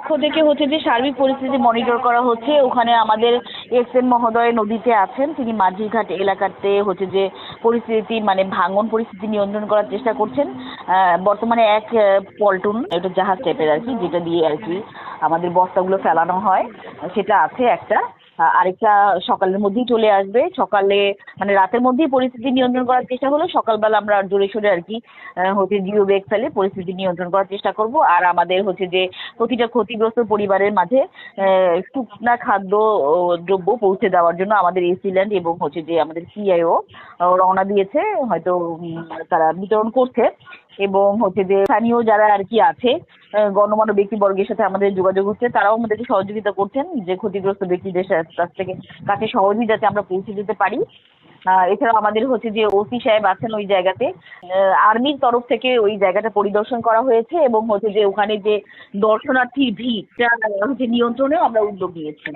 থেকে হচ্ছে যে সার্বিক পরিস্থিতি মনিটর করা হচ্ছে। ওখানে আমাদের এসএন মহোদয় নদীতে আছেন। তিনি মাঝিঘাট এলাকাতে হচ্ছে যে পরিস্থিতি মানে ভাঙন পরিস্থিতি নিয়ন্ত্রণ করার চেষ্টা করছেন। বর্তমানে এক পল্টুন, এটা জাহাজ টাইপের আর কি, যেটা দিয়ে আর কি আমাদের বস্তাগুলো ফেলানো হয়। সেটা আছে একটা। আরেকটা সকালের মধ্যেই চলে আসবে। সকালে মানে রাতের মধ্যেই পরিস্থিতি নিয়ন্ত্রণ করার চেষ্টা হলো সকালবেলা আমরা জোরে সোরে আর কি হচ্ছে জিও ব্যাগ ফেলে পরিস্থিতি নিয়ন্ত্রণ করার চেষ্টা করব। আর আমাদের হচ্ছে যে প্রতিটা ক্ষতিগ্রস্ত পরিবারের মাঝে শুকনা খাদ্য দ্রব্য পৌঁছে দেওয়ার জন্য আমাদের এসিল্যান্ড এবং হচ্ছে যে আমাদের সিআইও রওনা দিয়েছে। হয়তো তারা বিতরণ করছে। এবং হচ্ছে যে স্থানীয় যারা আর কি আছে গণ্যমান্য ব্যক্তিবর্গের সাথে আমাদের যোগাযোগ হচ্ছে। তারাও আমাদেরকে সহযোগিতা করছেন যে ক্ষতিগ্রস্ত ব্যক্তিদের কাছ থেকে কাছে সহজেই যাতে আমরা পৌঁছে দিতে পারি। এছাড়াও আমাদের হচ্ছে যে ওসি সাহেব আছেন ওই জায়গাতে। আর্মির তরফ থেকে ওই জায়গাটা পরিদর্শন করা হয়েছে এবং হচ্ছে যে ওখানে যে দর্শনার্থী ভিড় হচ্ছে নিয়ন্ত্রণেও আমরা উদ্যোগ নিয়েছি।